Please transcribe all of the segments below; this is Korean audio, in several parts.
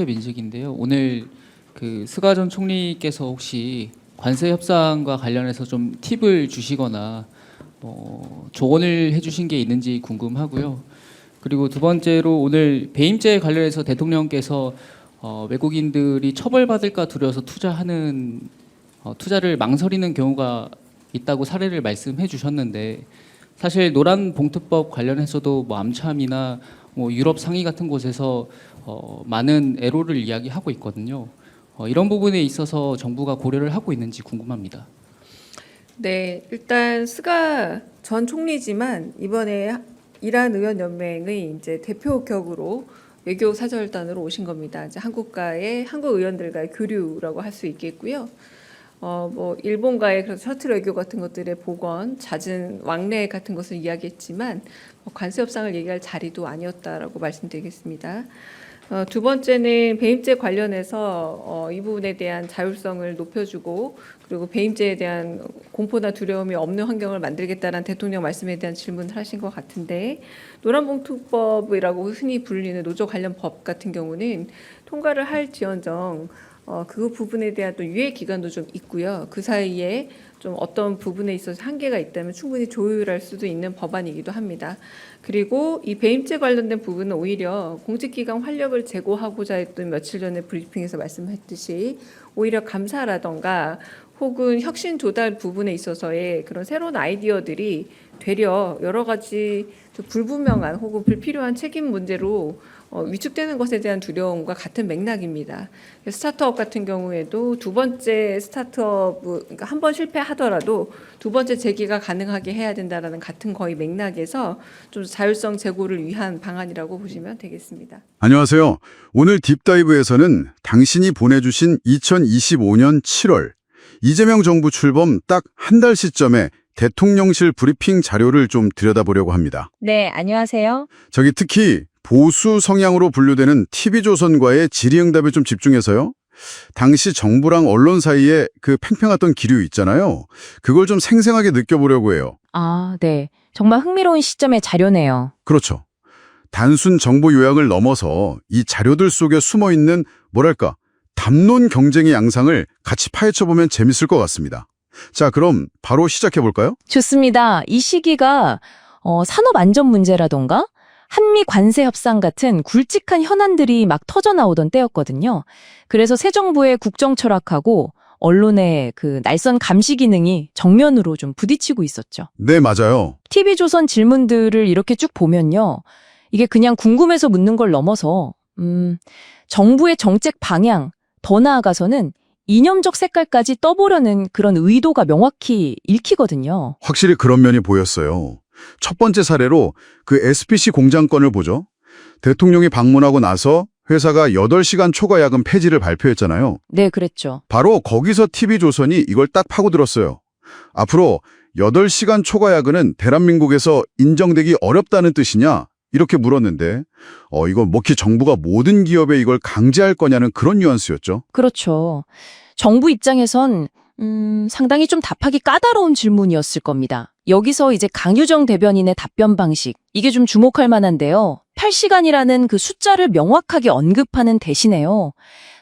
최민식인데요. 오늘 그 스가 전 총리께서 혹시 관세 협상과 관련해서 좀 팁을 주시거나 뭐 조언을 해주신 게 있는지 궁금하고요. 그리고 두 번째로 오늘 배임죄 관련해서 대통령께서 어, 외국인들이 처벌받을까 두려워서 투자하는 어, 투자를 망설이는 경우가 있다고 사례를 말씀해 주셨는데 사실 노란 봉투법 관련해서도 뭐 암참이나 뭐 유럽 상위 같은 곳에서 어, 많은 애로를 이야기하고 있거든요. 어, 이런 부분에 있어서 정부가 고려를 하고 있는지 궁금합니다. 네, 일단 스가 전 총리지만 이번에 이란 의원 연맹의 이제 대표 격으로 외교 사절단으로 오신 겁니다. 이제 한국과의 한국 의원들과의 교류라고 할 수 있겠고요. 어, 뭐 일본과의 그런 셔틀 외교 같은 것들의 복원, 잦은 왕래 같은 것을 이야기했지만 뭐 관세 협상을 얘기할 자리도 아니었다라고 말씀드리겠습니다. 어, 두 번째는 배임죄 관련해서 어, 이 부분에 대한 자율성을 높여주고 그리고 배임죄에 대한 공포나 두려움이 없는 환경을 만들겠다는 대통령 말씀에 대한 질문을 하신 것 같은데 노란봉투법이라고 흔히 불리는 노조 관련 법 같은 경우는 통과를 할지언정 어, 그 부분에 대한 또 유예 기간도 좀 있고요. 그 사이에 좀 어떤 부분에 있어서 한계가 있다면 충분히 조율할 수도 있는 법안이기도 합니다. 그리고 이 배임죄 관련된 부분은 오히려 공직기관 활력을 제고하고자 했던 며칠 전에 브리핑에서 말씀했듯이 오히려 감사라던가 혹은 혁신 조달 부분에 있어서의 그런 새로운 아이디어들이 되려 여러 가지 좀 불분명한 혹은 불필요한 책임 문제로 어, 위축되는 것에 대한 두려움과 같은 맥락입니다. 스타트업 같은 경우에도 두 번째 스타트업 그러니까 한 번 실패하더라도 두 번째 재기가 가능하게 해야 된다라는 같은 거의 맥락에서 좀 자율성 제고를 위한 방안이라고 보시면 되겠습니다. 안녕하세요. 오늘 딥다이브에서는 당신이 보내주신 2025년 7월 이재명 정부 출범 딱 한 달 시점에 대통령실 브리핑 자료를 좀 들여다보려고 합니다. 네, 안녕하세요. 저기 특히 보수 성향으로 분류되는 TV조선과의 질의응답에 좀 집중해서요. 당시 정부랑 언론 사이에 그 팽팽했던 기류 있잖아요. 그걸 좀 생생하게 느껴보려고 해요. 아, 네. 정말 흥미로운 시점의 자료네요. 그렇죠. 단순 정보 요약을 넘어서 이 자료들 속에 숨어 있는 뭐랄까 담론 경쟁의 양상을 같이 파헤쳐 보면 재밌을 것 같습니다. 자, 그럼 바로 시작해 볼까요? 좋습니다. 이 시기가 어, 산업 안전 문제라던가 한미 관세 협상 같은 굵직한 현안들이 막 터져 나오던 때였거든요. 그래서 새 정부의 국정 철학하고 언론의 그 날선 감시 기능이 정면으로 좀 부딪히고 있었죠. 네, 맞아요. TV조선 질문들을 이렇게 쭉 보면요. 이게 그냥 궁금해서 묻는 걸 넘어서, 음, 정부의 정책 방향, 더 나아가서는 이념적 색깔까지 떠보려는 그런 의도가 명확히 읽히거든요. 확실히 그런 면이 보였어요. 첫 번째 사례로 그 SPC 공장권을 보죠. 대통령이 방문하고 나서 회사가 8시간 초과 야근 폐지를 발표했잖아요. 네, 그랬죠. 바로 거기서 TV조선이 이걸 딱 파고들었어요. 앞으로 8시간 초과 야근은 대한민국에서 인정되기 어렵다는 뜻이냐? 이렇게 물었는데 어 이건 뭐키 정부가 모든 기업에 이걸 강제할 거냐는 그런 뉘앙스였죠. 그렇죠. 정부 입장에선 음, 상당히 좀 답하기 까다로운 질문이었을 겁니다. 여기서 이제 강유정 대변인의 답변 방식, 이게 좀 주목할 만한데요. 8시간이라는 그 숫자를 명확하게 언급하는 대신에요.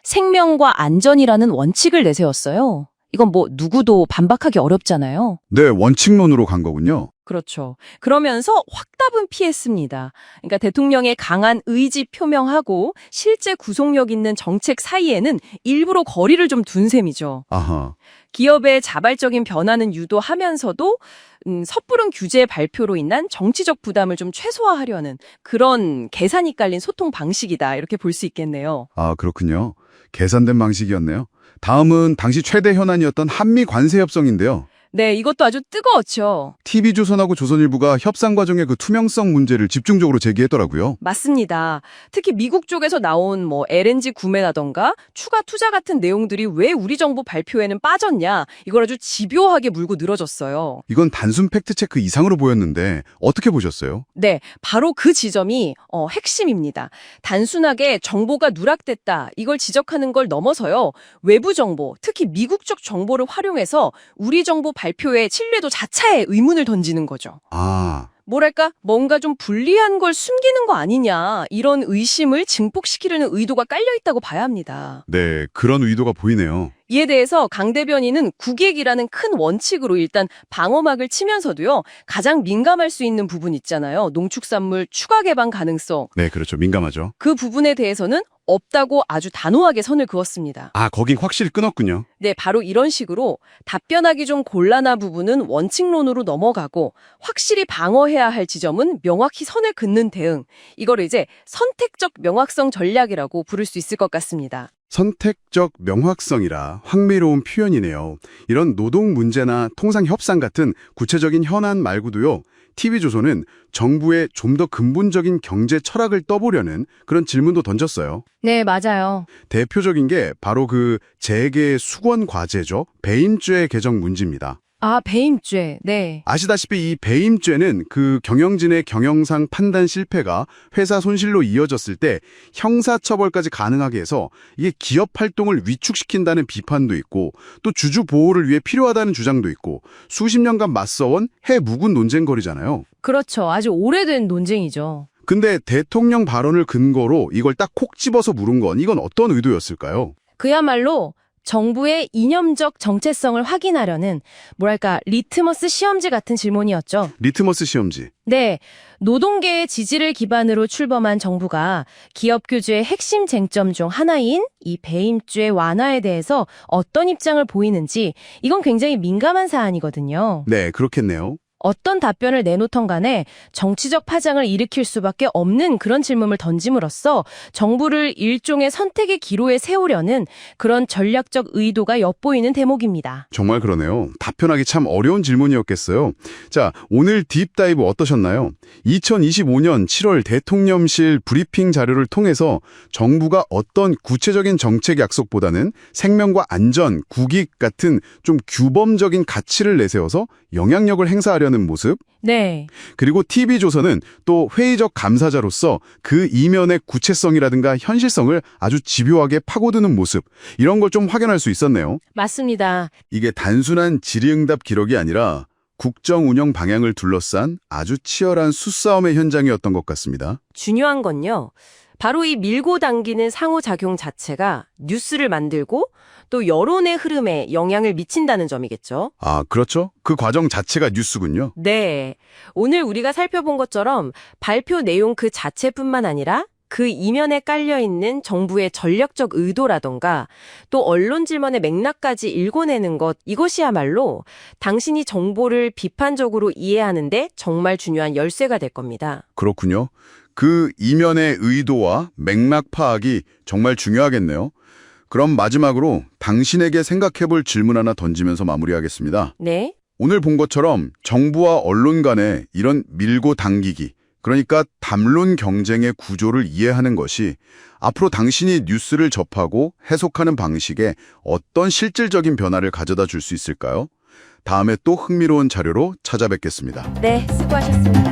생명과 안전이라는 원칙을 내세웠어요. 이건 뭐 누구도 반박하기 어렵잖아요. 네, 원칙론으로 간 거군요. 그렇죠. 그러면서 확답은 피했습니다. 그러니까 대통령의 강한 의지 표명하고 실제 구속력 있는 정책 사이에는 일부러 거리를 좀 둔 셈이죠. 아하. 기업의 자발적인 변화는 유도하면서도 음, 섣부른 규제 발표로 인한 정치적 부담을 좀 최소화하려는 그런 계산이 깔린 소통 방식이다 이렇게 볼 수 있겠네요. 아, 그렇군요. 계산된 방식이었네요. 다음은 당시 최대 현안이었던 한미 관세 협정인데요. 네, 이것도 아주 뜨거웠죠. TV조선하고 조선일보가 협상 과정의 그 투명성 문제를 집중적으로 제기했더라고요. 맞습니다. 특히 미국 쪽에서 나온 뭐 LNG 구매라던가 추가 투자 같은 내용들이 왜 우리 정부 발표에는 빠졌냐 이걸 아주 집요하게 물고 늘어졌어요. 이건 단순 팩트체크 이상으로 보였는데 어떻게 보셨어요? 네, 바로 그 지점이 어, 핵심입니다. 단순하게 정보가 누락됐다 이걸 지적하는 걸 넘어서요. 외부 정보, 특히 미국 적 정보를 활용해서 우리 정부 발표에 신뢰도 자체에 의문을 던지는 거죠. 아, 뭐랄까 뭔가 좀 불리한 걸 숨기는 거 아니냐 이런 의심을 증폭시키려는 의도가 깔려 있다고 봐야 합니다. 네, 그런 의도가 보이네요. 이에 대해서 강 대변인은 국익이라는 큰 원칙으로 일단 방어막을 치면서도요 가장 민감할 수 있는 부분 있잖아요 농축산물 추가 개방 가능성 네, 그렇죠. 민감하죠. 그 부분에 대해서는 없다고 아주 단호하게 선을 그었습니다. 아, 거긴 확실히 끊었군요. 네, 바로 이런 식으로 답변하기 좀 곤란한 부분은 원칙론으로 넘어가고 확실히 방어해야 할 지점은 명확히 선을 긋는 대응. 이걸 이제 선택적 명확성 전략이라고 부를 수 있을 것 같습니다. 선택적 명확성이라 흥미로운 표현이네요. 이런 노동 문제나 통상 협상 같은 구체적인 현안 말고도요. TV조선은 정부의 좀 더 근본적인 경제 철학을 떠보려는 그런 질문도 던졌어요. 네, 맞아요. 대표적인 게 바로 그 재계 수권 과제죠. 배임죄 개정 문제입니다. 아, 배임죄. 네. 아시다시피 이 배임죄는 그 경영진의 경영상 판단 실패가 회사 손실로 이어졌을 때 형사처벌까지 가능하게 해서 이게 기업 활동을 위축시킨다는 비판도 있고 또 주주 보호를 위해 필요하다는 주장도 있고 수십 년간 맞서온 해묵은 논쟁거리잖아요. 그렇죠. 아주 오래된 논쟁이죠. 근데 대통령 발언을 근거로 이걸 딱 콕 집어서 물은 건 이건 어떤 의도였을까요? 그야말로 정부의 이념적 정체성을 확인하려는 뭐랄까 리트머스 시험지 같은 질문이었죠. 리트머스 시험지. 네, 노동계의 지지를 기반으로 출범한 정부가 기업 규제의 핵심 쟁점 중 하나인 이 배임죄 완화에 대해서 어떤 입장을 보이는지 이건 굉장히 민감한 사안이거든요. 네, 그렇겠네요. 어떤 답변을 내놓던 간에 정치적 파장을 일으킬 수밖에 없는 그런 질문을 던짐으로써 정부를 일종의 선택의 기로에 세우려는 그런 전략적 의도가 엿보이는 대목입니다. 정말 그러네요. 답변하기 참 어려운 질문이었겠어요. 자, 오늘 딥다이브 어떠셨나요? 2025년 7월 대통령실 브리핑 자료를 통해서 정부가 어떤 구체적인 정책 약속보다는 생명과 안전, 국익 같은 좀 규범적인 가치를 내세워서 영향력을 행사 하려는 모습, 네. 그리고 TV조선은 또 회의적 감사자로서 그 이면의 구체성이라든가 현실성을 아주 집요하게 파고드는 모습, 이런 걸 좀 확인할 수 있었네요. 맞습니다. 이게 단순한 질의응답 기록이 아니라 국정 운영 방향을 둘러싼 아주 치열한 수싸움의 현장이었던 것 같습니다. 중요한 건요. 바로 이 밀고 당기는 상호작용 자체가 뉴스를 만들고 또 여론의 흐름에 영향을 미친다는 점이겠죠. 아, 그렇죠. 그 과정 자체가 뉴스군요. 네. 오늘 우리가 살펴본 것처럼 발표 내용 그 자체뿐만 아니라 그 이면에 깔려 있는 정부의 전략적 의도라던가 또 언론 질문의 맥락까지 읽어내는 것 이것이야말로 당신이 정보를 비판적으로 이해하는데 정말 중요한 열쇠가 될 겁니다. 그렇군요. 그 이면의 의도와 맥락 파악이 정말 중요하겠네요. 그럼 마지막으로 당신에게 생각해볼 질문 하나 던지면서 마무리하겠습니다. 네. 오늘 본 것처럼 정부와 언론 간의 이런 밀고 당기기, 그러니까 담론 경쟁의 구조를 이해하는 것이 앞으로 당신이 뉴스를 접하고 해석하는 방식에 어떤 실질적인 변화를 가져다 줄 수 있을까요? 다음에 또 흥미로운 자료로 찾아뵙겠습니다. 네, 수고하셨습니다.